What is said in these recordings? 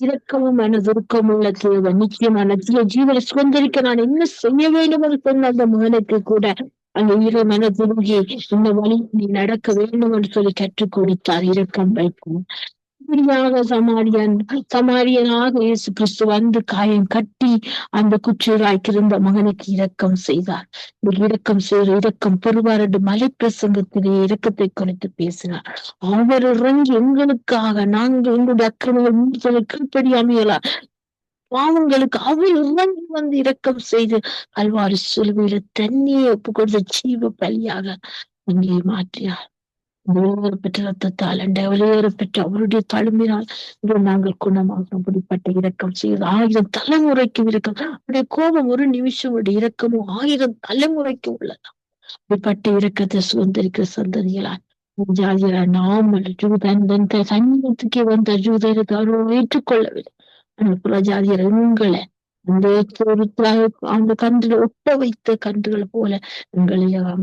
இரக்கமும் மனதுருக்கம் உள்ள தேவன் நிச்சயமா ஜீவனை சுதந்திரிக்க நான் என்ன செய்ய வேண்டும் என்று சொன்ன அந்த மகனுக்கு கூட அந்த இரு மனதுருகி இந்த வழி நீ நடக்க வேண்டும் என்று சொல்லி கற்றுக் கொடுத்தார். இரக்கம் வைக்கும். இப்படியாக சமாரியன் சமாரியனாக இயேசு கிறிஸ்து வந்து காயம் கட்டி அந்த குற்றராய்க்கிருந்த மகனுக்கு இரக்கம் செய்தார். இரக்கம் செய்த இரக்கம் பெறுவார் என்று மலை பிரசங்கத்திலே இரக்கத்தை குறித்து பேசினார். அவர் இறங்கி எங்களுக்காக நாங்கள் எங்களுடைய அக்கிரமங்கள் கீழ்ப்படியாமையலா பாவங்களுக்கு அவர் இறங்கி வந்து இரக்கம் செய்து அல்வாறு சிலுவையில தண்ணியை ஒப்பு கொடுத்த ஜீவ பலியாக அங்கே மாற்றினார். வெளியேற பெற்ற ரத்தத்தால் அண்ட வெளியேற பெற்ற அவருடைய தழும்பினால் நாங்கள் குணமாகிறோம் அப்படிப்பட்ட இரக்கம் செய்து ஆயிரம் தலைமுறைக்கும் இரக்கம். அவருடைய கோபம் ஒரு நிமிஷம் அவருடைய இரக்கமும் ஆயிரம் தலைமுறைக்கும் உள்ளதாம் அப்படிப்பட்ட இரக்கத்தை சுதந்திரிக்கிற சந்ததிகளால் ஜாதியரா நாமல் ஜூதன் தன் சமீபத்துக்கே வந்த ஜூதரை அவர்கள் ஏற்றுக்கொள்ளவில்லை. ஆனால் புறஜாதியர் உங்களை அந்த ஒரு அந்த ஒட்ட வைத்த கன்றுகள் போல எங்களை அவர்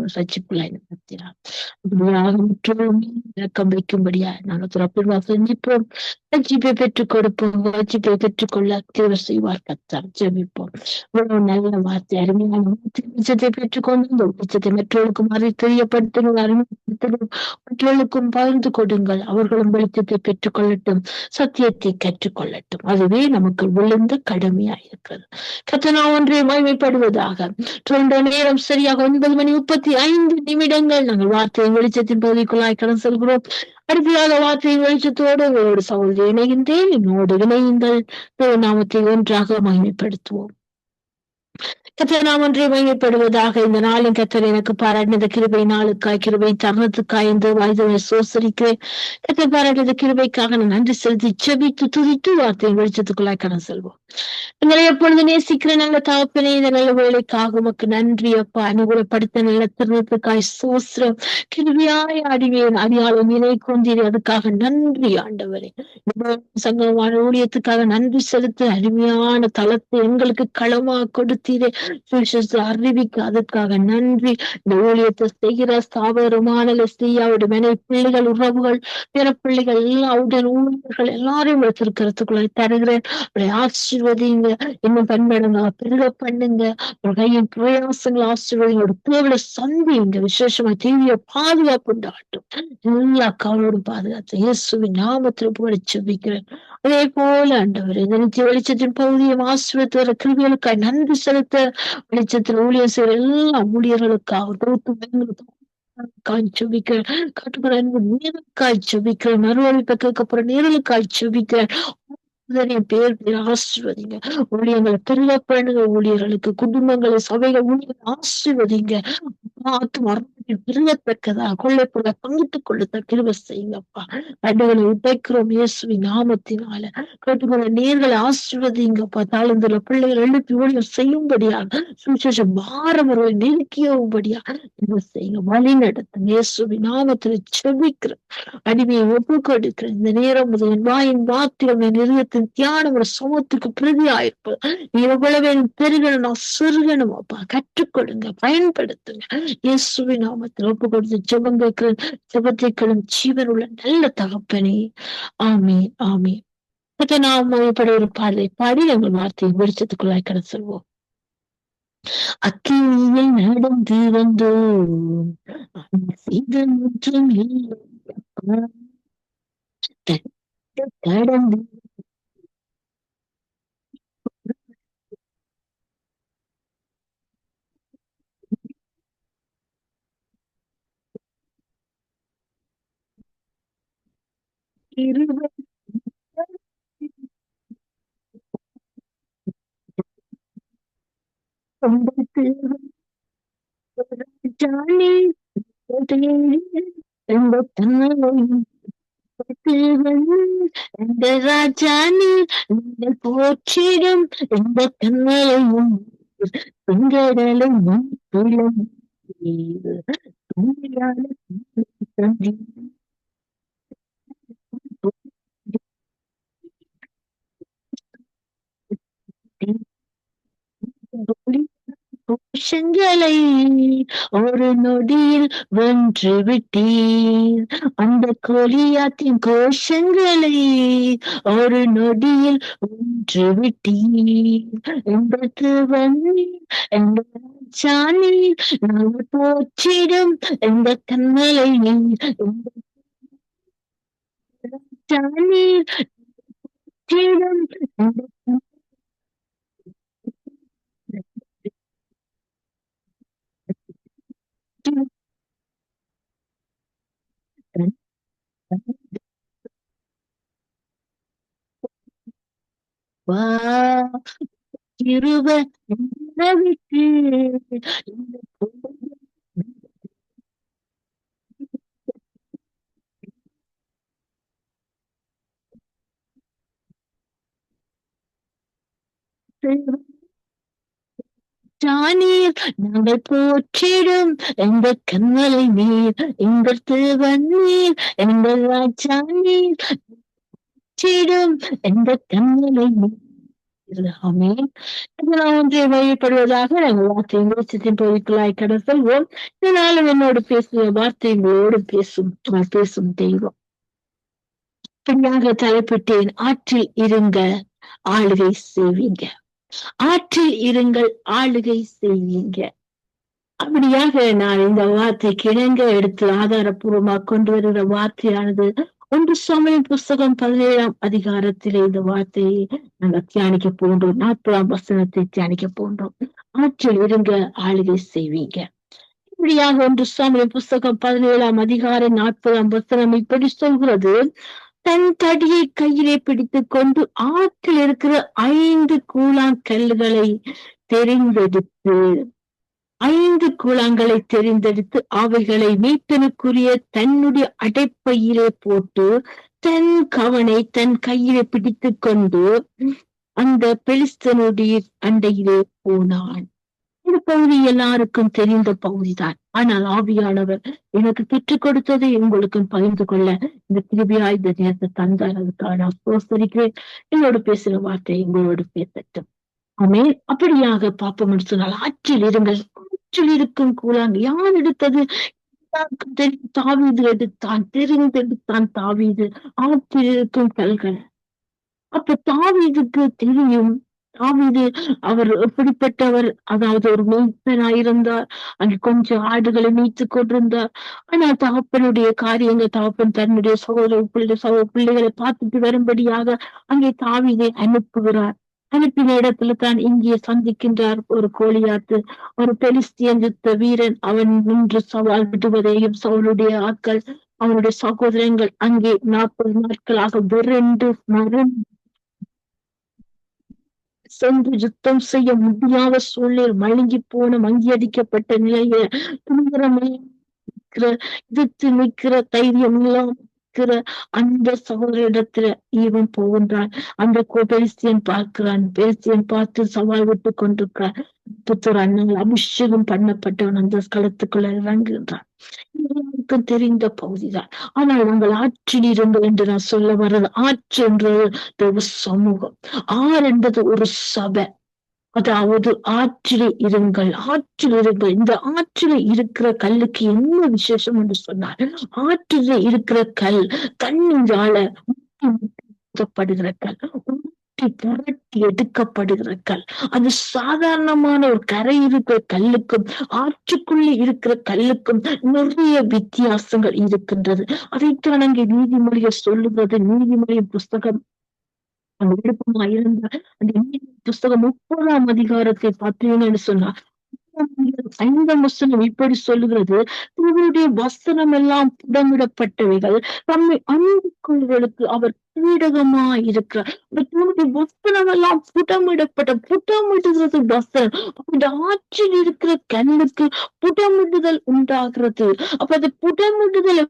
நடத்தினார் அப்படியாக முற்றிலும் இறக்கம் வைக்கும்படியா நாங்கள் துறப்பில் வாசனிப்போம் ஜிபே பெற்றுக் கொடுப்போம்? ரட்சிப்பை பெற்றுக்கொள்ள தேவர் செய்வார் கத்தார். ஜெபிப்போம். இவ்வளவு நல்ல வார்த்தை அருமையான உச்சத்தை பெற்றுக்கொண்டு இந்த உச்சத்தை மற்றவர்களுக்கு மாறி தெரியப்படுத்தணும் அறிமுகப்படுத்தணும் மற்றவர்களுக்கும் பகிர்ந்து கொடுங்கள். அவர்களும் வெளிச்சத்தை பெற்றுக்கொள்ளட்டும் சத்தியத்தை கற்றுக்கொள்ளட்டும் அதுவே நமக்கு விழுந்த கடமையா இருக்கிறது. கத்தனா ஒன்றை மகிமைப்படுவதாக. ரெண்டு நேரம் சரியாக ஒன்பது மணி முப்பத்தி ஐந்து நிமிடங்கள். நாங்கள் வார்த்தையின் வெளிச்சத்தின் பகுதிக்குள்ளாய் கடந்து செல்கிறோம். அடுத்ததாக வார்த்தையின் வெளிச்சத்தோடு உங்களோடு சகோதரி இணைகின்றேன். என்னோடு இணையுங்கள். நாமத்தை ஒன்றாக மகிமைப்படுத்துவோம். கத்தர் நாம் ஒன்றை மையப்படுவதாக இந்த நாளின் கத்தர் எனக்கு பாராட்டினது கிருபை நாளுக்காய் கிருபை தருணத்துக்காய் இந்த வாய்தவை சோசரிக்கிறேன். கத்தர் பாராட்டினது கிருபைக்காக நான் நன்றி செலுத்தி செபித்து துதித்து வார்த்தை வெளிச்சத்துக்குள்ளாய் கடன் செல்வோம். எங்களை எப்பொழுது நேசிக்கிற நல்ல தாப்பினை இந்த நல்ல வேலைக்காக உமக்கு நன்றி அப்பா. அனுகூலப்படுத்த நல்ல தருணத்துக்காய் சோசிரம் கிருபியாய் அடிவேன் அடியாளம் நிலை கொண்டீர் அதுக்காக நன்றி ஆண்டவரே. சங்கமான ஊழியத்துக்காக நன்றி செலுத்த அருமையான தளத்தை எங்களுக்கு களமா கொடுத்து சுவிசேஷத்தை அறிவிக்க அதுக்காக நன்றி. இந்த ஊழியத்தை செய்கிற ஸ்தாபகருமான லெஸ்லியாவுடைய மனை பிள்ளைகள் உறவுகள் பிற பிள்ளைகள் எல்லாம் அவருடைய ஊழியர்கள் எல்லாரையும் வச்சிருக்கிறதுக்குள்ள தருகிறேன். அவருடைய ஆசீர்வதிங்க இன்னும் பண்படுங்க. பெருக பண்ணுங்க. ஒரு கையின் பிரயாசங்களை ஆசீர்வதிங்க ஒரு தேவையை சந்திங்க விசேஷமா தீவிர பாதுகாப்பு உண்டாகட்டும். எல்லா கவலோடும் பாதுகாத்து இயேசுவின் நாமத்தில் புகழ செபிக்கிறேன். அதே போல ஆண்டவர் இந்த நித்திய வெளிச்சத்தின் பகுதியை ஆசிரியத்து வர கிருவிகளுக்காய் நன்றி செலுத்த வெளிச்சத்தில் ஊழியர் செய்யற எல்லா ஊழியர்களுக்காக காய்ச்சபிக்கிறேன் கட்டுக்கிற நீருக்காய் செபிக்கிறேன் மறுவழிப்பை கேட்கப்படுற நீர்களுக்காய் பேர் பேர் ஆசிர்வதிங்க. ஊழியங்களை பெருக பண்ணுங்க ஊழியர்களுக்கு குடும்பங்களை சபைகள் ஊழியர்கள் ஆசிர்வதிங்க. பார்த்து மரணத்தில் பெருகத்தக்கதா கொள்ளைப்புள்ள பங்கிட்டுக் கொள்ள கிருப செய்யுங்கப்பா. கண்டுகளை உடைக்கிறோம் இயேசுவி நாமத்தினால. கேட்டுக்கொள்ள நேர்களை ஆசிர்வதிங்கப்பா. தாழ்ந்துள்ள பிள்ளைகள் எழுப்பி ஊழியர் செய்யும்படியாக சுவிசேஷ பாரமர்களை நெருக்கியவும்படியா கிருப செய்யுங்க. வழி நடத்தும் இயேசுவி நாமத்தில் செபிக்கிறேன் அடிமையை ஒப்பு கொடுக்கிறேன் இந்த நேரம் முதல் என் வாயின் வார்த்தைகள் என் நிறுவத்தின் தியானம் ஒரு சமத்துக்கு பிரதியாயிருப்பது. நீ எவ்வளவு பெருகணும். சிறுகணும் அப்பா கற்றுக்கொடுங்க. பயன்படுத்துங்க. இயேசுவின் நாமத்தில் ஒப்பு கொடுத்து ஜெபம் கேட்கிறேன் ஜெபத்தை ஜெபத்தைக்களும் ஜீவன் உள்ள நல்ல தகப்பனே. ஆமே ஆமே நாம் இப்படி ஒரு பாடலை பாடி எங்கள் வார்த்தையை வெளிச்சத்துக்குள்ளாய் கடை சொல்வோம். அக்கினியில் நடந்து வந்தோம். கடந்து ஜானி இந்த ராஜானி நீங்கள் போற்றிடும் இந்த கண்ணையும் பெண்கடலும் பிளம் கோஷங்களை ஒரு நொடியில் வென்று விட்டீர். அந்த கொலியாத்தின் கோஷங்களை ஒரு நொடியில் வென்று விட்டீர். எங்களுக்கு வந்து எங்க சாணி நாங்கள் போற்றிடும்? எந்த கண்மலை நீர்? சாணி போற்றிடும்? எந்த வா கிருப விட்டு ஜானீர் நாங்கள் போற்றிடும் எந்த கண்மலை நீர் எங்கள் திருவண்ணீர் எங்கள் ராஜா நீர். போற்றிடும் எந்த கண்மலை நீர். ஆமென். ஒன்றை வழிபடுவதாக நாங்கள் வார்த்தை வெளிச்சத்தின் பகுதிக்குள்ளாய் கடந்து இதனாலும் என்னோடு பேசுகிற வார்த்தை உங்களோடு பேசும் பேசும் தெய்வம். பின்னாக தலைப்பட்டேன். ஆற்றில் இருங்க ஆளுகை செய்வீங்க. ஆற்றில் இருங்கள் ஆளுகை செய்வீங்க. அப்படியாக நான் இந்த வார்த்தை கிழங்க எடுத்து ஆதாரப்பூர்வமாக கொண்டு வருகிற வார்த்தையானது ஒன்று சமயம் புஸ்தகம் பதினேழாம் அதிகாரத்திலே இந்த வார்த்தையை நாங்கள் தியானிக்க போன்றோம் நாற்பதாம் வசனத்தை தியானிக்க போன்றோம் ஆற்றில் இருங்க ஆளுகை செய்வீங்க. இப்படியாக ஒன்று சுவாமியின் புஸ்தகம் பதினேழாம் அதிகாரம் நாற்பதாம் வசனம் இப்படி சொல்கிறது. தன் தடியை கையிலே பிடித்துக் கொண்டு ஆற்றில் இருக்கிற ஐந்து கூழாங்கல்லுகளை தெரிந்தெடுத்து ஐந்து கூழாங்களை தெரிந்தெடுத்து அவைகளை மீட்பனுக்குரிய தன்னுடைய அடைப்பையிலே போட்டு தன் கவனை தன் கையிலே பிடித்துக் கொண்டு அந்த பெலிஸ்தனுடைய அண்டையிலே போனான். இந்த பகுதி எல்லாருக்கும் தெரிந்த பகுதிதான். ஆனால் ஆவியானவர் எனக்கு பெற்றுக் கொடுத்ததை உங்களுக்கும் பகிர்ந்து கொள்ள இந்த கிருபியா இந்த நேரத்தை தந்தார். அதுக்காக நான் சோசரிக்கிறேன் என்னோடு பேசுகிற வார்த்தை உங்களோடு பேசட்டும். ஆமே அப்படியாக பாப்பம் சொன்னால் ஆற்றில் இருங்கள். ஆற்றில் இருக்கும் கூழாங்க யார் எடுத்தது? தாவீது எடுத்தான்? தெரிந்தெடுத்தான் தாவீது. ஆற்றில் இருக்கும் கல்கள். அப்ப தாவீதுக்கு தெரியும் தாவீது அவர் எப்படிப்பட்டவர்? அதாவது ஒரு மேய்ப்பனாயிருந்தார் அங்கே கொஞ்சம் ஆடுகளை மீத்து கொண்டிருந்தார். ஆனால் தகப்பனுடைய காரியங்கள் தகப்பன் தன்னுடைய சகோதர பிள்ளை சகோ பிள்ளைகளை பார்த்துட்டு வரும்படியாக அங்கே தாவீதை அனுப்புகிறார். அனுப்பின இடத்துல தான் இங்கே சந்திக்கின்றார் ஒரு கோழியாத்து ஒரு பெலிஸ்தியன் யுத்த வீரன் அவன் நின்று சவால் விடுவதையும் சவுளுடைய ஆட்கள் அவனுடைய சகோதரங்கள் அங்கே நாற்பது நாட்களாக விரண்டு மறந்து சென்று யுத்தம் செய்ய முடியாத சூழ்நிலை மழுங்கி போன மங்கியடிக்கப்பட்ட நிலையில துணிகரம் நிற்கிற எதிர்த்து நிற்கிற தைரியம் இல்லாம இருக்கிற அந்த சகோதரிடத்துல இவன் போகின்றான். அந்த பெரிஸ்தியன் பார்க்கிறான். பெரிசியன் பார்த்து சவால் விட்டு கொண்டிருக்கிறான். புத்தர் அண்ணன் அபிஷேகம் பண்ணப்பட்டவன் அந்த களத்துக்குள்ள இறங்குகின்றான் எல்லாருக்கும் தெரிந்த பகுதிதான். ஆனால் உங்கள் ஆற்றில் இருங்கள் என்று நான் சொல்ல வர்றது ஆற்று என்றது ஒரு சமூகம். ஆறு என்பது ஒரு சபை. அதாவது ஆற்றிலே இருங்கள் ஆற்றில் இருங்கள். இந்த ஆற்றிலே இருக்கிற கல்லுக்கு என்ன விசேஷம் என்று சொன்னார் ஆற்றிலே இருக்கிற கல் தண்ணீரால கல். ஊற்றி புரட்டி எடுக்கப்படுகிற கல் அது சாதாரணமான ஒரு கரை இருக்கிற கல்லுக்கும் ஆற்றுக்குள்ளே இருக்கிற கல்லுக்கும் நிறைய வித்தியாசங்கள் இருக்கின்றது. அதைத்தான் அங்கே நீதிமொழியை சொல்லுகிறது. நீதிமொழியின் புஸ்தகம் அந்த விருப்பமா இருந்த அந்த நீதி புஸ்தகம் முப்பதாம் அதிகாரத்தை பார்த்தீங்கன்னு சொன்னா ஐந்தாம் வசனம் இப்படி சொல்லுகிறது. இவருடைய வசனம் எல்லாம் புடமிடப்பட்டவைகள். தம்மை அன்பு கொள்வர்களுக்கு அவர் கீடகமா இருக்கிற அந்த வசனம் எல்லாம் புடமிடப்பட்ட புடமிடுகிறது வசனம் அந்த ஆற்றில் இருக்கிற கண்ணுக்கு புடமிடுதல் உண்டாகிறது. அப்ப அந்த புடமிடுதல்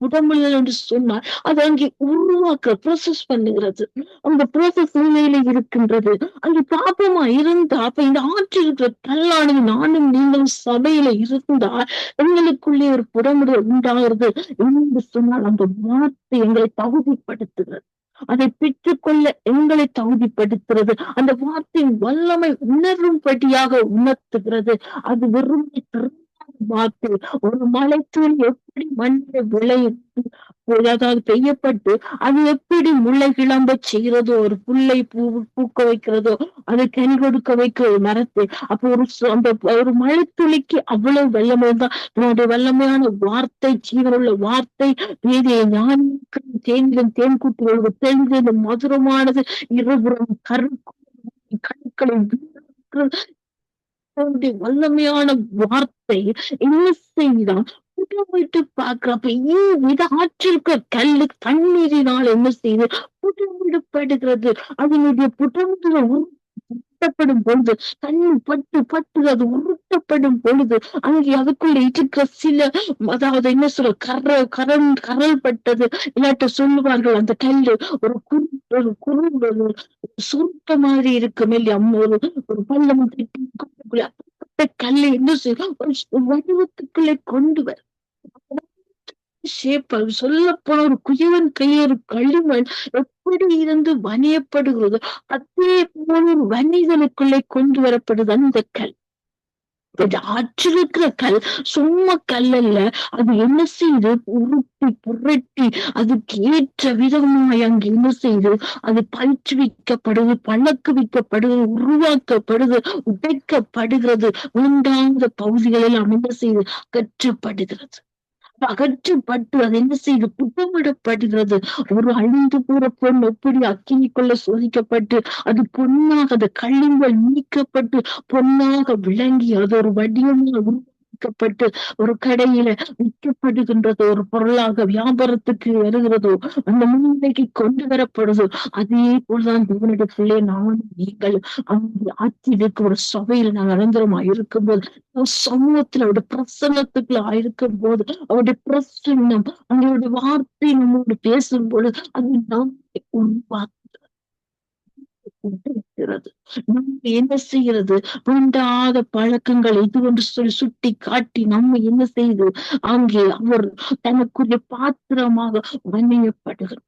உடம்புல என்று சொன்னால் அது அங்கே உருவாக்க ப்ரோசஸ் பண்ணுகிறது. அந்த ப்ரோசஸ் நிலையில இருக்கின்றது. அங்கே பாப்பமா இருந்தா அப்ப இந்த ஆற்றில் இருக்கிற கல்லானது நானும் நீங்களும் சபையில இருந்தால் எங்களுக்குள்ளே ஒரு புடமிடுதல் உண்டாகிறது என்று சொன்னால் அந்த வார்த்தை எங்களை தகுதிப்படுத்துகிறது. அதை பெற்றுக்கொள்ள எங்களை தகுதிப்படுத்துகிறது. அந்த வார்த்தையின் வல்லமை உணரும்படியாக உணர்த்துகிறது. அது வெறும் வாக்கு ஒரு மலைத்தூள் எப்படி மண்ணில் விளையும்? அதாவது பெய்யப்பட்டு அது எப்படி முளை கிளம்ப செய்கிறதோ ஒரு புல்லை பூ பூக்க வைக்கிறதோ அது கனி கொடுக்க வைக்கிற ஒரு மரத்தை அப்போ ஒரு அந்த ஒரு மழைத்துளிக்கு அவ்வளவு வல்லமை தான் என்னுடைய வல்லமையான வார்த்தை ஜீவனுள்ள வார்த்தை வேதியை ஞானிக்கும் தேனிலும் தேன் கூட்டுகளுக்கு தெரிந்தது மதுரமானது இருபுறம் கருக்கு கர்த்தருடைய வல்லமையான வார்த்தை என்ன செய்தான். புடமிட்டு பாக்குறப்ப வித ஆற்றிருக்க கல்லு தண்ணீரினால் என்ன செய்து புடமிடப்படுகிறது அதனுடைய புடமிடுற உருட்டப்படும் பொழுது தண்ணி பட்டு பட்டு அது உருட்டப்படும் பொழுது அங்கே அதுக்குள்ள இருக்கிற சில அதாவது என்ன சொல்ற கர கரண் கரல் பட்டது. இல்லாட்ட சொல்லுவார்கள் அந்த கல்லு ஒரு குரு ஒரு குரு சுருட்ட மாதிரி இருக்கும் இல்லையா? ஒரு ஒரு பள்ளம் கல்லை என்ன செய்யும் வடிவத்துக்குள்ளே கொண்டு வர. ஷேப் சொல்ல போன ஒரு குயவன் கையில் ஒரு களிமண் எப்படி இருந்து வணியப்படுகிறதோ அதே போல ஒரு வணிகனுக்குள்ளே கொண்டு வரப்படுது அந்த கல். அச்சிருக்கிற கல் சும்மா கல் அல்ல. அது என்ன செய்து? உருட்டி புரட்டி அதுக்கு ஏற்ற விதமாய் அங்கு என்ன செய்து? அது பயிற்றுவிக்கப்படுது பழக்குவிக்கப்படுது உருவாக்கப்படுது உடைக்கப்படுகிறது. உண்டாந்த பகுதிகளில் அமைந்த செய்து? கற்றப்படுகிறது அகற்றப்பட்டு அது என்ன செய்து புகமிடப்படுகிறது ஒரு அழிந்து போற பொருள் எப்படி அக்கினிக்குள்ள சோதிக்கப்பட்டு அது பொன்னாக அது கழிவுகள் நீக்கப்பட்டு பொன்னாக விளங்கி அது ஒரு வடிவமாக விற்கப்பட்டு ஒரு கடையில விற்கப்படுகின்றது ஒரு பொருளாக வியாபாரத்துக்கு வருகிறதோ அந்த முன்னிலைக்கு கொண்டு வரப்படுதோ அதே போலதான் தேவனிடத்திலே நானும் நீங்கள் அவங்க ஆட்சியிருக்கு ஒரு சபையில நாங்கள் நிரந்தரமா இருக்கும்போது சமூகத்துல அவருடைய பிரசன்னத்துக்குள்ள ஆயிருக்கும் போது அவருடைய பிரசன்னம் அவங்களுடைய வார்த்தை நம்மோடு பேசும்போது அது நம்மை நம்ம என்ன செய்யறது வேண்டாத பழக்கங்கள் இது என்று சொல்லி சுட்டி காட்டி நம்ம என்ன செய்து? அங்கே அவர் தனக்குரிய பாத்திரமாக வணியப்படுகிறோம்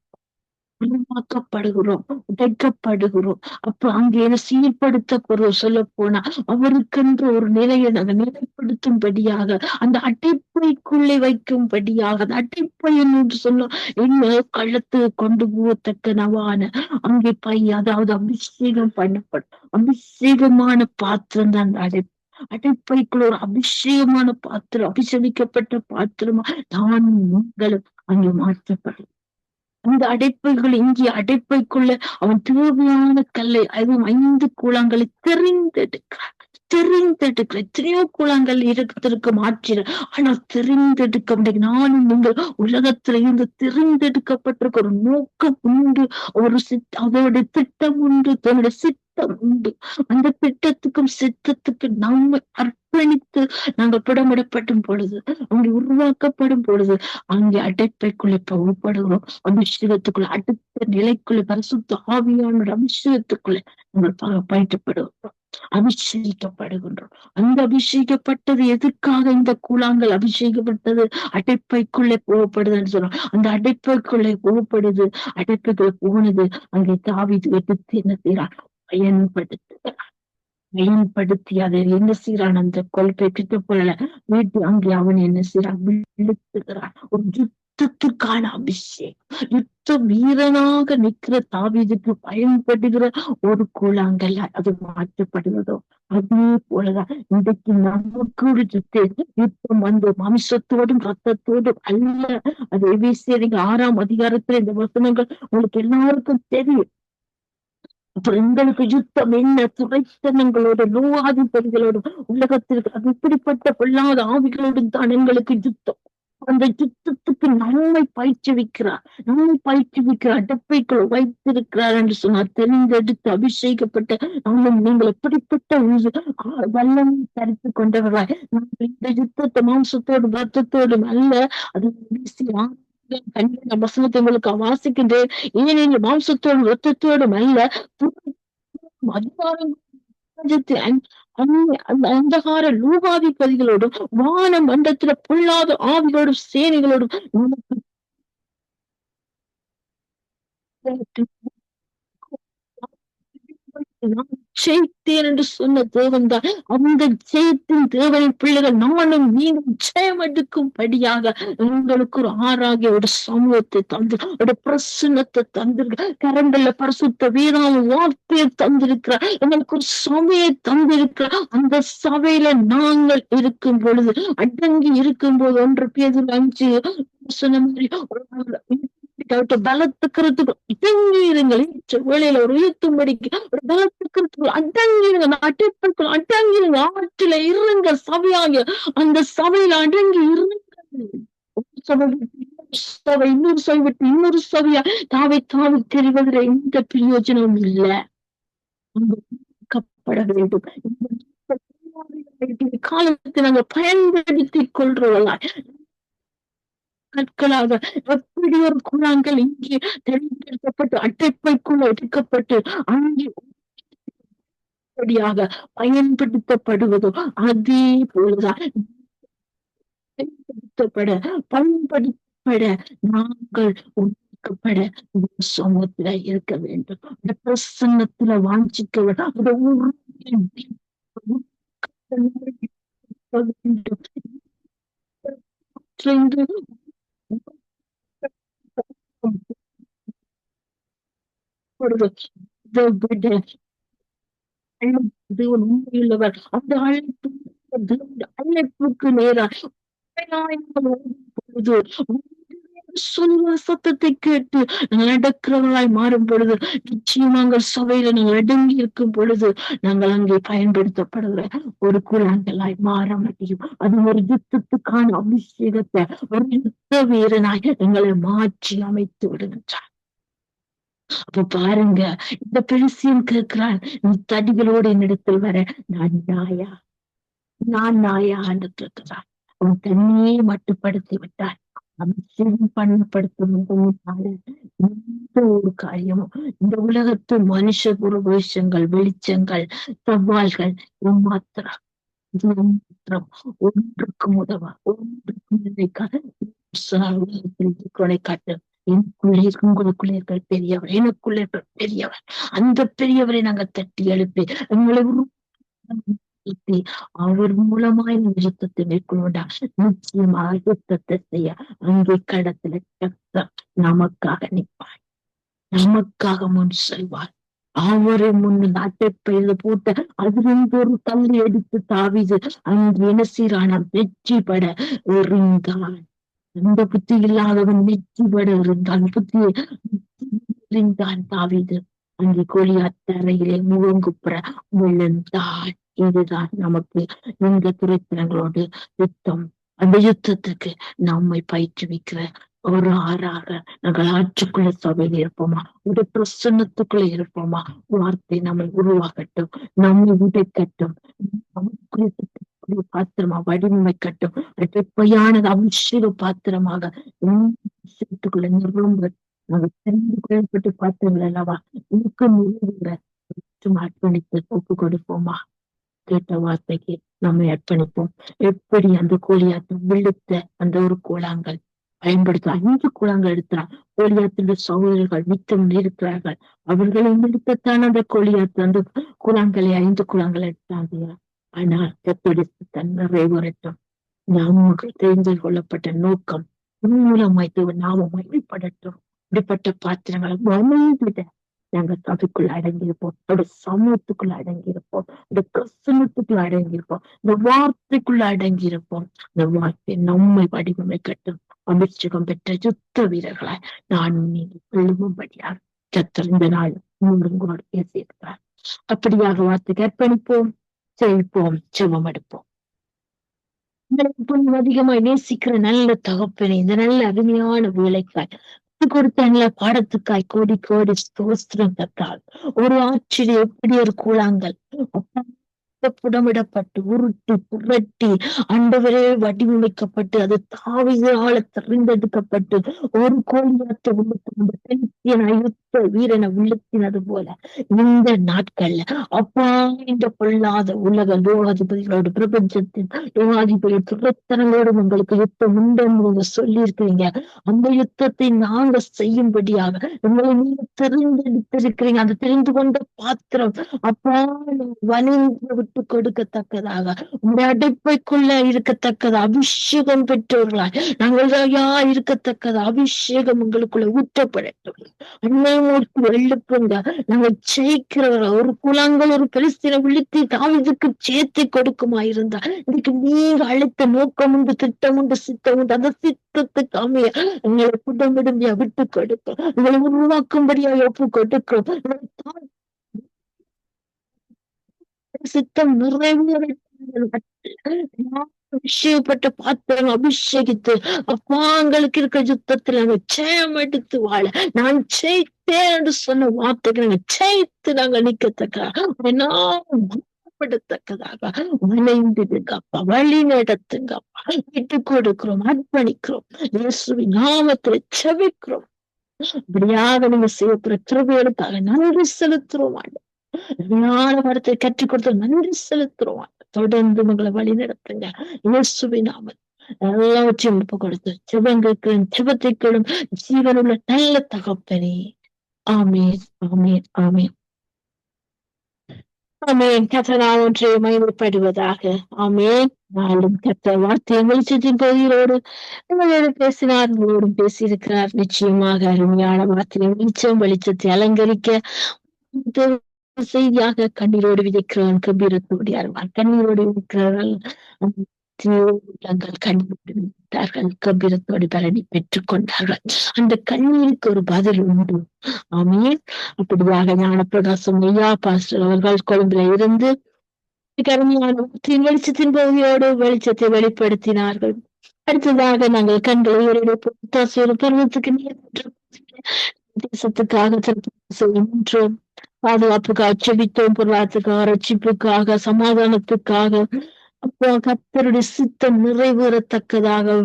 உருவாக்கப்படுகிறோம் உடைக்கப்படுகிறோம். அப்ப அங்கே சீர்படுத்தப்படுறோம் சொல்ல போனா அவருக்கென்ற ஒரு நிலையை நாங்கள் நிலைப்படுத்தும்படியாக அந்த அடைப்பைக்குள்ளே வைக்கும்படியாக அந்த அடைப்பை என்று சொல்லும் என்ன கழுத்து கொண்டு போகத்தக்க நவான அங்கே பை அதாவது அபிஷேகம் பண்ணப்படும். அபிஷேகமான பாத்திரம் தான் அந்த அடைப்பு அடைப்பைக்குள்ள ஒரு அபிஷேகமான பாத்திரம் அபிஷேகிக்கப்பட்ட பாத்திரமா தான் நீங்களும் அங்கே மாற்றப்படும். அந்த அடைப்புகள் இங்கே அடைப்பைக்குள்ள அவன் தேவையான கல்லை அதுவும் ஐந்து கூழாங்களை தெரிந்தெடுக்கிறான். தெரிந்தெடுக்கிற எத்தனையோ குளங்கள் இருக்கிறதுக்கு மாற்றின ஆனா தெரிந்தெடுக்க முடியும் நானும் நீங்கள் உலகத்துல இருந்து தெரிந்தெடுக்கப்பட்டிருக்க ஒரு நோக்கம் உண்டு. ஒரு சித் அதோட திட்டம் உண்டு. தன்னுடைய சித்தம் உண்டு. அந்த திட்டத்துக்கும் சித்தத்துக்கு நம்ம அர்ப்பணித்து நாங்கள் புடமிடப்படும் பொழுது அங்கே உருவாக்கப்படும் பொழுது அங்கே அடைப்பைக்குள்ளே புறப்படுகிறோம் அபிஷேகத்துக்குள்ள அடுத்த நிலைக்குள்ள பரிசுத்த ஆவியான அபிஷேகத்துக்குள்ள நாங்கள் பயிற்றப்படுகிறோம். அபிஷேகிக்கப்படுகின்றோம். அந்த அபிஷேகப்பட்டது எதற்காக இந்த கூழாங்கல் அபிஷேகப்பட்டது அடைப்பைக்குள்ளே போகப்படுதுன்னு சொல்றோம் அந்த அடைப்பைக்குள்ளே போகப்படுது அடைப்பைக்குள்ள போனது அங்கே தாவி எடுத்து என்ன செய்யறான் பயன்படுத்துகிறான் பயன்படுத்தி அதை என்ன செய்யறான் அந்த கொள்கை கிட்ட போல வீட்டு அங்கே அவன் என்ன செய்யறான் விழுத்துகிறான். ஒரு யுத்தத்துக்கான அபிஷேகம். யுத்த வீரனாக நிற்கிற தாவீதுக்கு பயன்படுகிற ஒரு கூழாங்கல்ல அது மாற்றப்படுவதோ? அதே போலதான் இன்றைக்கு நமக்கு ஒரு யுத்த யுத்தம் வந்து மாமிசத்தோடும் ரத்தத்தோடும் அல்ல. அது எபிசியரிங்க ஆறாம் அதிகாரத்துல இந்த வசனங்கள் உங்களுக்கு எல்லாருக்கும் தெரியும். அப்புறம் எங்களுக்கு யுத்தம் என்ன? துறைத்தனங்களோட லோகாதிபதிகளோட உலகத்திற்கு அது இப்படிப்பட்ட பொல்லாத ஆவிகளோடும் தான் எங்களுக்கு யுத்தம். அந்த யுத்தத்துக்கு நம்மை பயிற்றுவிக்கிறார் நம்மை பயிற்றுவிக்கிறார் அடப்பைக்குள் வைத்திருக்கிறார் என்று சொன்னார் தெரிந்தெடுத்து அபிஷேகப்பட்ட நம்ம நீங்கள் எப்படிப்பட்ட வல்லம் தரித்து கொண்டவர்களாய் நாங்கள் இந்த யுத்தத்தை மாம்சத்தோடு ரத்தத்தோடும் அல்ல அது கண்ட வசனத்தை உங்களுக்கு வாசிக்கின்றேன். ஏனெனில் மாம்சத்தோடும் ரத்தத்தோடும் அல்ல அதிகாரம் அந்தகார லூகாதிபதிகளோடும் வான மண்டத்துல பொல்லாத ஆவிகளோடும் சேனைகளோடும் நமக்கு ஜெயித்தேன் என்று சொன்ன தேவன் தான் அந்த ஜெயத்தின் தேவனின் பிள்ளைகள் நானும் நீங்களும் ஜெயம் எடுக்கும்படியாக உங்களுக்கு ஒரு ஆறாகிய ஒரு சமூகத்தை தந்து ஒரு பிரசன்னத்தை தந்திருக்க கரங்கள்ல பரிசுத்த வீராம வார்த்தையை தந்திருக்கிறார் எங்களுக்கு ஒரு சபையை தந்திருக்கிறார் அந்த சபையில நாங்கள் இருக்கும் பொழுது அடங்கி இருக்கும் போது ஒன்று பேர் அஞ்சு சொன்ன மாதிரி ஒரு பலத்துக்கிறதுக்கு அடங்கி இருங்கள் ஏற்ற ஒரு உயர்த்தும்படிக்கு ஒரு பலத்துக்கிறதுக்கு அடங்கி இருங்க அடங்கி இருங்க ஆற்றில இருங்க சபையாக அந்த சபையில அடங்கி இருங்க சபை இன்னொரு சபை விட்டு இன்னொரு சபையா? தாவை தாவி தெரிவதில் எந்த பிரயோஜனமும் இல்லை. கப்பட வேண்டும். காலத்தை நாங்கள் பயன்படுத்திக் கொள்றவர்களா நாட்களாக எப்படி ஒரு குழாங்கள் இங்கே தெரிந்தெடுக்கப்பட்டு அட்டைப்பைக்குள் எடுக்கப்பட்டு அங்கே படியாக பயன்படுத்தப்படுவதோ. அதே போலதான் பயன்படுத்தப்பட பயன்படுத்தப்பட நாங்கள் உருவாக்கப்பட இந்த சமூகத்துல இருக்க வேண்டும். இந்த பிரசன்னத்துல வாஞ்சிக்க வேண்டும் அந்த உருவின் வேண்டும் என்று இதை விட தேவன் உண்மையுள்ளவர் அந்த அழைப்பு அழைப்புக்கு நேராக பொழுது சொல்லுவ சத்தத்தை கேட்டு நடக்கிறவர்களாய் மாறும் பொழுது நிச்சயமாக சபையில நீங்கள் அடங்கி இருக்கும் பொழுது நாங்கள் அங்கே பயன்படுத்தப்படுகிற ஒரு குழந்தைகளாய் மாற முடியும். அது ஒரு யுத்தத்துக்கான அபிஷேகத்தை ஒரு யுத்த வீரனாக எங்களை மாற்றி அமைத்து விடுகின்றார். அப்ப பாருங்க இந்த பெருசியம் கேட்கிறான் நீ தடிகளோடு என்னிடத்தில் வர நான் நாயா நான் நாயா என்று கேட்கிறான். அவன் தண்ணியே மட்டுப்படுத்தி விட்டான். அபிஷேகம் பண்ணப்படுத்தும் ஒரு காரியமும் இந்த உலகத்து மனுஷ புரவேஷங்கள் வெளிச்சங்கள் சவால்கள் மாத்திரம் மாத்திரம் ஒன்றுக்கும் உதவ ஒன்றுக்கும் நினைக்காத உலகத்தில் இருக்கிறவனை காட்டு. எனக்குள்ளே உங்களுக்குள்ளே இருக்கிற பெரியவர் எனக்குள்ளே இருக்கிற பெரியவர். அந்த பெரியவரை நாங்க தட்டி எழுப்பி எங்களை உருவாக்கி அவர் மூலமாய் யுத்தத்தை மேற்கொண்டா நிச்சயமாக யுத்தத்தை செய்ய அங்கே கடத்துல கத்த நமக்காக நிற்பார். நமக்காக முன் செல்வார். அவரை முன்னு நாட்டை பெய்து போட்ட அதிலிருந்து ஒரு தள்ளி எடுத்து தாவிது. அங்கு என்ன சீரான வெற்றி பட எறிந்தான் அந்த புத்தி இல்லாதவன் வெற்றி பட இருந்தான். புத்தியை இருந்தான் தாவிது. அங்கே கோழியாத்தரையிலே முகங்குப்புற விழுந்தான். இதுதான் நமக்கு இந்த துறைத்தினங்களோடு யுத்தம். அந்த யுத்தத்துக்கு நம்மை பயிற்றுவிக்கிற ஒரு ஆறாக நாங்கள் ஆற்றுக்குள்ள சபையில் இருப்போமா? உடைய பிரசன்னத்துக்குள்ள இருப்போமா? வார்த்தை நம்மை உருவாகட்டும் நம்மை உடைக்கட்டும் நமக்குரிய பாத்திரமா வடிவமைக்கட்டும் அடைப்பையானது அபிஷேக பாத்திரமாக விஷயத்துக்குள்ள நிறுவனம் நாங்கள் தெரிந்து கொள்ளப்பட்டு பாத்திரங்கள் அல்லவா? இதுக்கு நிறைவுகிற அர்ப்பணித்து ஒப்பு கொடுப்போமா கேட்ட வார்த்தைக்கு நம்மை அர்ப்பணிப்போம். எப்படி அந்த கோழியாத்து விழுத்த அந்த ஒரு கூழாங்கல் பயன்படுத்த அஞ்சு கூழாங்கல் எடுத்தான் கோழியாத்தின் சகோதரர்கள் மித்தம் இருக்கிறார்கள் அவர்களை முடித்தத்தான் அந்த கோழியாத்து அந்த கூழாங்கலை ஐந்து கூழாங்கல் எடுத்தாங்க. ஆனால் கத்தோடு தன் நிறைவேறட்டும். நமக்கு தெரிந்து கொள்ளப்பட்ட நோக்கம் மூலமாய் நாம மகிழ்படட்டும் இப்படிப்பட்ட பாத்திரங்களை வமைந்துட நாங்க அதுக்குள்ள அடங்கியிருப்போம். இந்த சமூகத்துக்குள்ள அடங்கியிருப்போம். இந்த பிரசனத்துக்குள்ள அடங்கியிருப்போம். இந்த வார்த்தைக்குள்ள அடங்கியிருப்போம். இந்த வார்த்தை நம்மை வடிவமைக்கட்டும். அமிர்ச்சகம் பெற்ற யுத்த வீரர்களை நான் நீங்கள் எழும்படியாக கத்தர் இந்த நாள் உங்களோடு பேசியிருக்கிறார் அப்படியாக வார்த்தைக்கு அர்ப்பணிப்போம் செழிப்போம் செவம் எடுப்போம். அதிகமாய் நேசிக்கிற நல்ல தகப்பனை இந்த நல்ல அருமையான வேலைக்காய் கொடுத்த பாடத்துக்காய் கோடி கோடி ஸ்தோஸ்திரம் கத்தால் ஒரு ஆட்சியில் எப்படி ஒரு கூழாங்கல்? புடமிடப்பட்டு உருட்டி புரட்டி அண்டவரே வடிவமைக்கப்பட்டு அது தாவியால தெரிந்தெடுக்கப்பட்டு ஒரு கோழியாத்த உள்ளுக்கு பெருத்தியன யுத்த வீரனை உள்ளத்தினது போல இந்த நாட்கள்ல அப்பா இந்த பொல்லாத உலக லோகாதிபதிகளோடு பிரபஞ்சத்தின் லோகாதிபதி துரத்தனங்களோடு உங்களுக்கு யுத்தம் உண்டுன்னு நீங்க சொல்லி இருக்கிறீங்க அந்த யுத்தத்தை நாங்க செய்யும்படியாக உங்களை நீங்க தெரிந்தெடுத்திருக்கிறீங்க. அந்த தெரிந்து கொண்ட பாத்திரம் அப்பா வணிந்து விட்டு கொடுக்கத்தக்கதாக உங்களுடைய அடைப்பைக்குள்ள இருக்கத்தக்கது அபிஷேகம் பெற்றவர்களாய் நாங்கள் யா இருக்கத்தக்கது அபிஷேகம் உங்களுக்குள்ள ஊற்றப்படட்டும். அன்னை மூர்த்தி எழுப்புங்க நாங்கள் ஜெயிக்கிறவர்கள் ஒரு குலங்கள் ஒரு பெருசின விழுத்தி தாவிதுக்கு சேர்த்து கொடுக்குமா இருந்தா இன்னைக்கு நீங்க அழைத்த நோக்கம் உண்டு திட்டம் உண்டு சித்தம் உண்டு அந்த சித்தத்துக்கு அமைய உங்களை குடமிடும்பியா விட்டு கொடுக்கும் உங்களை உருவாக்கும்படியா ஒப்பு கொடுக்கும் சித்தம் நிறைவேற அபிஷேகப்பட்ட பாத்திரம் அபிஷேகித்து அப்பாங்களுக்கு இருக்க யுத்தத்துல நாங்க ஜெயம் எடுத்து வாழ. நான் ஜெயித்தேன் என்று சொன்ன வார்த்தைக்கு நாங்க ஜெயித்து நாங்க நிக்கத்தக்க படுத்தக்கதாக வளைந்திருங்கப்பா வழி நடத்துங்கப்பா விட்டு கொடுக்கிறோம் அர்ப்பணிக்கிறோம். இயேசுவின் நாமத்துல செவிக்கிறோம் இப்படியாக நீங்க செய்யப்படுற கிருபைகளுக்காக நன்றி செலுத்துறோம் ஆண்டு ஞான கற்றுக் கொடுத்து நன்றி செலுத்துறோம். தொடர்ந்து உங்களை வழி நடத்துங்க. இயேசுவின் எல்லாவற்றையும் ஒப்பு கொடுத்து ஜெபங்களுக்கும் ஜெபத்திற்கும் ஜீவனுள்ள நல்ல தகப்பனே. ஆமீன் ஆமீன் ஆமீன். ஆமேன். கத்தனா ஒன்றை மகிமைப்படுவதாக. ஆமேன். நாளும் கத்த வார்த்தை வெளிச்சத்தின் பகுதியோடு உங்களோடு பேசினார் உங்களோடும் பேசியிருக்கிறார். நிச்சயமாக அருமையான வார்த்தை வெளிச்சம் வெளிச்சத்தை அலங்கரிக்க செய்தியாக கண்ணீரோடு விதைக்கிறவன் கம்பீரத்தோடு அருவார் கண்ணீரோடு விதைக்கிறார்கள். உள்ளங்கள் கண்ணீரோடு விதைத்தார்கள் கம்பீரத்தோடு பலனை பெற்றுக் கொண்டார்கள். அந்த கண்ணீருக்கு ஒரு பதில் உண்டு. ஆமீன். அப்படியாக ஞானப்பிரகாசம் ஐயா பாஸ்டர் அவர்கள் கொழும்புல இருந்து கருமையான வெளிச்சத்தின் பகுதியோடு வெளிச்சத்தை வெளிப்படுத்தினார்கள். அடுத்ததாக நாங்கள் கண்டு பருவத்துக்கு நேரம் தேசத்துக்காக செய்கின்றோம் பாதுகாப்புக்காக செபித்தோம் பொருளாதாரத்துக்காக ரட்சிப்புக்காக சமாதானத்துக்காக. அப்போ கத்தருடைய சித்தம் நிறைவேறத்தக்கதாக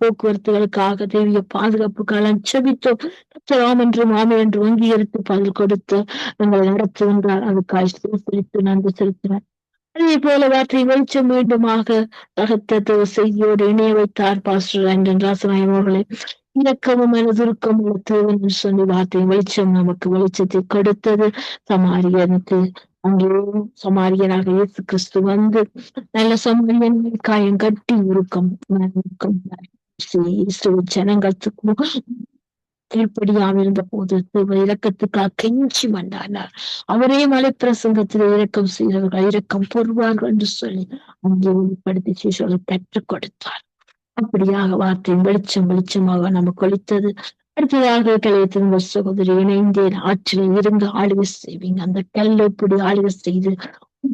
போக்குவரத்துகளுக்காக தேவிய பாதுகாப்புக்காக செபித்தோம். கத்தராம் என்று மாமே என்று அங்கீகரித்து பதில் கொடுத்து எங்களை நடத்துகின்றார் அதுக்காய் செலுத்தி நன்றி செலுத்தினார் அதே போல வாற்றை வெளிச்சம் மீண்டுமாக தகத்த செய்தியோடு இணைய வைத்தார். பாஸ்டர் ஆண்டன் ராசநாயகம் அவர்களை. இரக்கமும் மனதுருக்கம் உள்ள தேவன் என்று வார்த்தை வெளிச்சம் நமக்கு வெளிச்சத்தை கொடுத்தது. சமாரியனுக்கு அங்கே சமாரியனாக இயேசு கிறிஸ்து வந்து நல்ல சமாரியன் காயம் கட்டி உருக்கம் உருக்கம். இயேசுவின் ஜனங்களுக்கு கீழ்ப்படியாம இருந்த போது தேவ கெஞ்சி மண்டானார். அவரே மலை பிரசங்கத்தில் இறக்கம் செய்தவர்கள் இறக்கம் பொறுவார்கள் என்று சொல்லி அங்கே வெளிப்படுத்தி சிசுவை கற்றுக் கொடுத்தார். அப்படியாக வார்த்தையின் வெளிச்சம் வெளிச்சமாக நமக்கு ஒழித்தது அடுத்ததாக கலையத்தின் சகோதரி இணைந்தேன். ஆற்றில் இருந்து ஆளுகை செய்வீங்க. அந்த கல்லை இப்படி ஆளுகை செய்து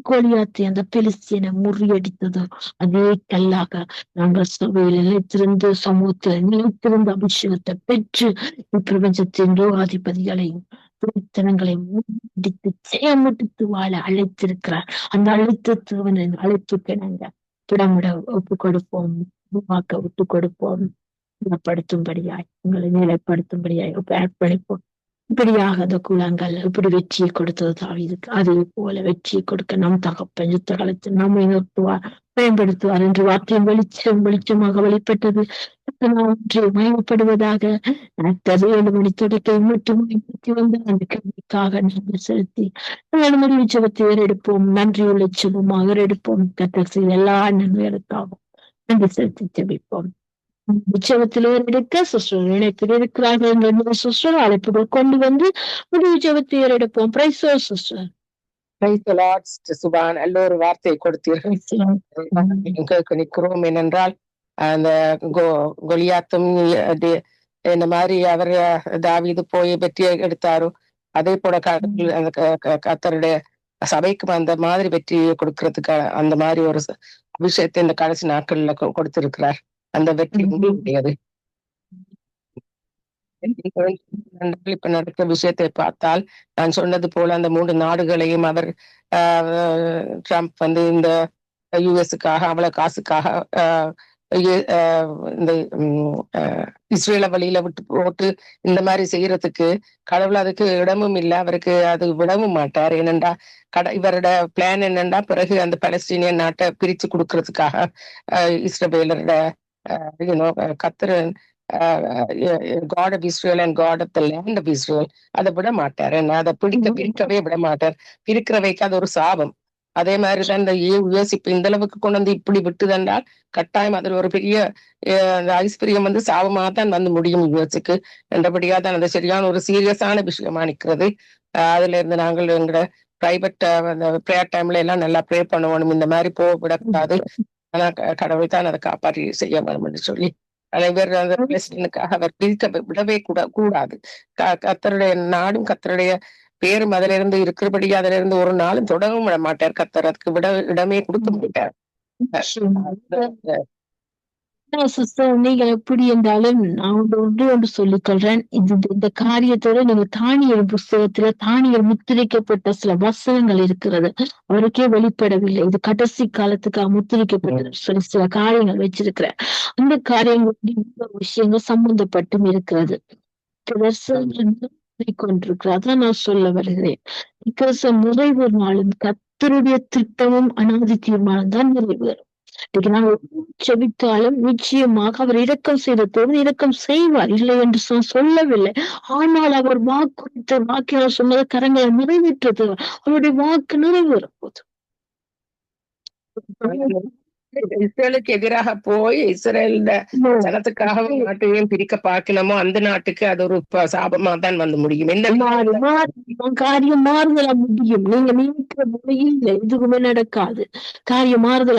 கோலியாத்தை அந்த பெலிசியனை முறியடித்ததோ. அதே கல்லாக நாங்கள் சபையில் நிலைத்திருந்து சமூகத்தில் நிலைத்திருந்து அபிஷேகத்தை பெற்று இப்பிரபஞ்சத்தின் லோகாதிபதிகளையும் துணித்தனங்களை முடித்து செயமுடித்து வாழ அழைத்திருக்கிறார். அந்த அழைத்து தேவனின் அழைப்புக்கு நாங்கள் திடமிட ஒப்பு கொடுப்போம் உருவாக்க விட்டு கொடுப்போம் குணப்படுத்தும்படியாய் உங்களை நிலைப்படுத்தும்படியாய் ஒப்பு அர்ப்பணிப்போம். இப்படியாக அந்த குளங்கள் இப்படி வெற்றியை கொடுத்தது தாவீதுக்கு. அதே போல வெற்றியை கொடுக்க நம் தகப்பன் யுத்த காலத்தில் நம்மை நிறுத்துவார் பயன்படுத்துவார் என்று வார்த்தையும் வெளிச்சம் வெளிச்சமாக வெளிப்பட்டது. ஒன்று மயப்படுவதாக ஏழு மணி தொடக்கை மட்டும் பயன்படுத்தி வந்த அந்த கல்விக்காக நன்றி செலுத்தி ஏழு மணி ஜபத்தை ஏறெடுப்போம். நன்றியுள்ள ஜபமாக எடுப்போம் கத்தர் செய்த எல்லா நன்மைகளுக்காகவும். நன்றி செலுத்தி ஜபிப்போம். உற்சவத்தில் ஏறெடுக்க சுற்றுலா இணைப்பில் இருக்கிறார்கள் என்ற சுற்றுலா அழைப்புகள் கொண்டு வந்து முடிவு ஜபத்தை ஏறெடுப்போம். பிரைசோ Sister Suban. நல்ல ஒரு வார்த்தையை கொடுத்தீர்கள். நிற்கிறோம் ஏனென்றால் அந்த கோ கொலியாத்தும் இந்த மாதிரி அவர் தாவீது போய் வெற்றியை எடுத்தாரோ அதே போல க- அந்த க- க- கர்த்தருடைய சபைக்கு அந்த மாதிரி வெற்றியை கொடுக்கறதுக்கு அந்த மாதிரி ஒரு அபிஷேகத்தை இந்த கடைசி நாட்கள்ல கொடுத்திருக்கிறார் அந்த வெற்றி. உங்களுடையது இப்ப நடக்கிற விஷயத்தை பார்த்தால் நான் சொன்னது போல அந்த மூன்று நாடுகளையும் அவர் ஆஹ், ட்ரம்ப் வந்து இந்த யுஎஸ்க்காக அவ்வளவு காசுக்காக இந்த இஸ்ரேலை வழியில விட்டு போட்டு இந்த மாதிரி செய்யறதுக்கு கடவுள் அதுக்கு இடமும் இல்லை. அவருக்கு அது விடவும் மாட்டார். ஏனென்றா கட இவரோட பிளான் என்னன்னா பிறகு அந்த பலஸ்தீனியன் நாட்டை பிரிச்சு கொடுக்கறதுக்காக UNO கத்திரன் God of Israel and God of the land of Israel அதை விட மாட்டார். என்ன அதை பிடிக்க பிரிக்கவே விட மாட்டார். பிரிக்கிற வைக்க அது ஒரு சாபம். அதே மாதிரி தான் இந்த யூஎஸ் இப்ப இந்த அளவுக்கு கொண்டு வந்து இப்படி விட்டுதென்றால் கட்டாயம் அதில் ஒரு பெரிய அந்த ஐஸ்பிரியம் வந்து சாபமாக தான் வந்து முடியும் யூஎஸ்க்கு என்றபடியா தான் அது சரியான ஒரு சீரியஸான விஷயமா நிற்கிறது. அதுல இருந்து நாங்கள் எங்களோட பிரைவேட் அந்த ப்ரேயர் டைம்ல எல்லாம் நல்லா ப்ரே பண்ணணும். இந்த மாதிரி போக விடக்கூடாது. ஆனா கடவுள் தான் அதை காப்பாற்றி செய்ய வேண்டும் என்று சொல்லி இவர் அந்த பிரசிடனுக்காக அவர் பிரிக்க விடவே கூட கூடாது. க- கர்த்தருடைய நாடும் கர்த்தருடைய பேரும் அதுல இருந்து இருக்கிறபடி அதுல இருந்து ஒரு நாளும் தொடவும் விட மாட்டார் கர்த்தர் அதுக்கு விட இடமே கொடுக்க மாட்டார். சிஸ்டர் நீங்கள் எப்படி என்றாலும் நான் ஒன்று ஒன்று ஒன்று சொல்லிக் கொள்றேன் இது இந்த காரியத்தோட நீங்க தானியல் புஸ்தகத்துல தானியல் முத்திரிக்கப்பட்ட சில வசனங்கள் இருக்கிறது. அவருக்கே வெளிப்படவில்லை. இது கடைசி காலத்துக்காக முத்திரிக்கப்பட்டது சொல்லி சில காரியங்கள் வச்சிருக்கிறேன் அந்த காரியங்கள் இந்த விஷயங்கள் சம்பந்தப்பட்டும் இருக்கிறது. கொண்டிருக்கிறார். அதான் நான் சொல்ல வருகிறேன். கிறிஸ்து நிறைவு நாளும் கத்தருடைய திட்டமும் அனாதி தீர்மானம் தான் நிறைவேறும் இன்னைக்கு செபித்தாலும் நிச்சயமாக அவர் இரக்கம் செய்ததோடு இரக்கம் செய்வார். இல்லை என்று சொ- சொல்லவில்லை. ஆனால் அவர் வாக்கு வாக்கினால் சொன்னது கரங்களை நிறைவேற்றது அவருடைய வாக்கு நிறைவேறும் போது. இஸ்ரேலுக்கு எதிராக போய் இஸ்ரேல் ஜனத்துக்காக நாட்டையும் பிரிக்க பார்க்கணுமோ அந்த நாட்டுக்கு அது ஒரு சாபமா தான் வந்து முடியும். மாறி காரியம் மாறுதலா முடியும். நீங்க நினைக்கிற முறையில் எதுவுமே நடக்காது. காரியம் மாறுதலா